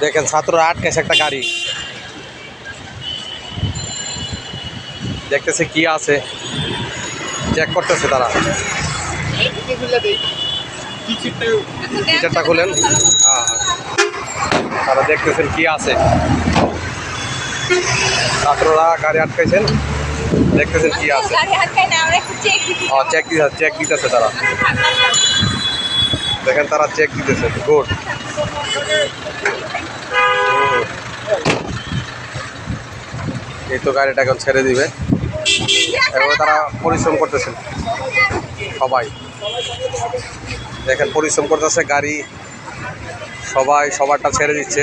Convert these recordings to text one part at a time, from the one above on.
দেখেন ছাত্ররা আটকেছে একটা গাড়ি। দেখতেছে কি আছে। চেক করতেছে তারা। টিচারটা খুলেন। হ্যাঁ হ্যাঁ। তারা দেখতেছেন কি আছে। ছাত্ররা গাড়ি আটকাইছেন। দেখতেছেন কি আছে। চেক চেক দিতেছে চেক দিতেছে তারা। দেখেন তারা চেক দিতেছে। গুড এই তো গাড়িটা এখন ছেড়ে দিবে। এভাবে তারা পরিশ্রম করতেছেন সবাই। দেখেন পরিশ্রম করতেছে গাড়ি সবাই সবারটা ছেড়ে দিচ্ছে।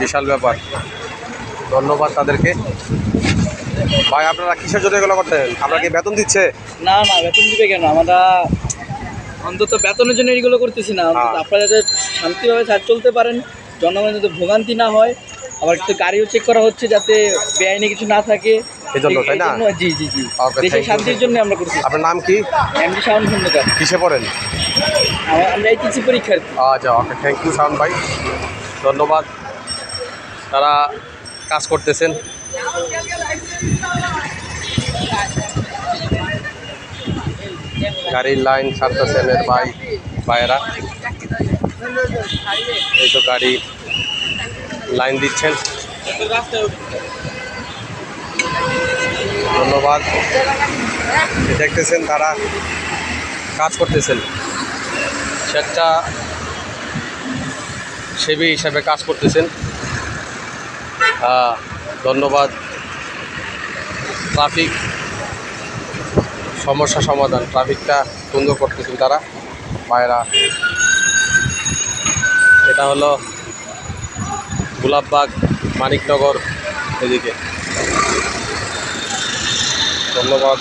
বিশাল ব্যাপার। ধন্যবাদ তাদেরকে। ভাই আপনারা কিসের জন্য এগুলো করতেন? আপনারা কি বেতন দিচ্ছে? না না বেতন দিবে কেন? আমরা অন্তত বেতনের জন্য এগুলো করতেছি না। হ্যাঁ। আপনারা যাতে শান্তিভাবে চলতে পারেন জনগণের যাতে ভোগান্তি না হয় আবার একটু গাড়িও চেক করা হচ্ছে যাতে বেআইনি কিছু না থাকে। এই জন্য, তাই না? জি জি জি। দেশের শান্তির জন্য আমরা করছি। আপনার নাম কি? এমডি শাওন খন্দকার কিসে পড়েন? আমরা- আমরা এইচএসসি পরীক্ষার্থী আচ্ছা ওকে থ্যাংক ইউ শাওন ভাই। ধন্যবাদ। তারা কাজ করতেছেন। গাড়ির লাইন ছাড়তেছেন এর ভাই ভাইয়েরা। এই তো গাড়ি লাইন দিচ্ছেন। ধন্যবাদ। দেখতেছেন তারা কাজ করতেছেন। সেটা সেবী হিসাবে কাজ করতেছেন। ধন্যবাদ। ট্রাফিক সমস্যা সমাধান, ট্রাফিকটা সুন্দর করতেছেন তারা পায়রা এটা হলো গোলাপবাগ মানিকনগর এদিকে। ধন্যবাদ।